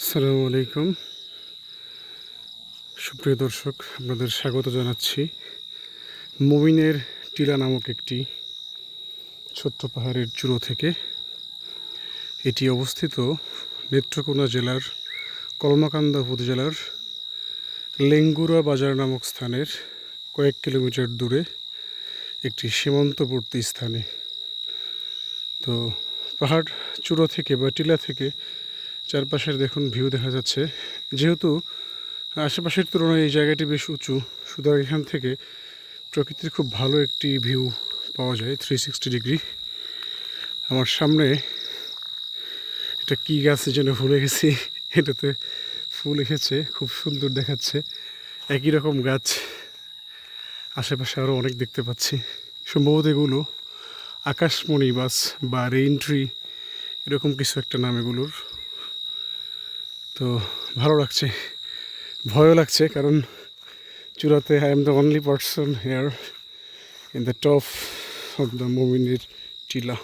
আসসালামু আলাইকুম। সুপ্রিয় দর্শক, আপনাদের স্বাগত জানাচ্ছি মমিনের টিলা নামক একটি ছোট্ট পাহাড়ের চূড়ো থেকে। এটি অবস্থিত নেত্রকোনা জেলার কলমাকান্দা উপজেলার লেঙ্গুরা বাজার নামক স্থানের কয়েক কিলোমিটার দূরে একটি সীমান্তবর্তী স্থানে। তো পাহাড় চূড়ো থেকে বা টিলা থেকে চারপাশের দেখুন ভিউ দেখা যাচ্ছে। যেহেতু আশেপাশের তুলনায় এই জায়গাটি বেশ উঁচু, সুতরাং এখান থেকে প্রকৃতির খুব ভালো একটি ভিউ পাওয়া যায় থ্রি সিক্সটি ডিগ্রি আমার সামনে এটা কী গাছ যেন ভুলে গেছি, এটাতে ফুল এসেছে, খুব সুন্দর দেখাচ্ছে। একই রকম গাছ আশেপাশে আরও অনেক দেখতে পাচ্ছি। সম্ভবত এগুলো আকাশমণি বাস বা রেইন ট্রি এরকম কিছু একটা নাম এগুলোর। তো ভালো লাগছে। ভয়ও লাগছে কারণ চূড়াতে I am the only person here in the top of the মোমিনের Tila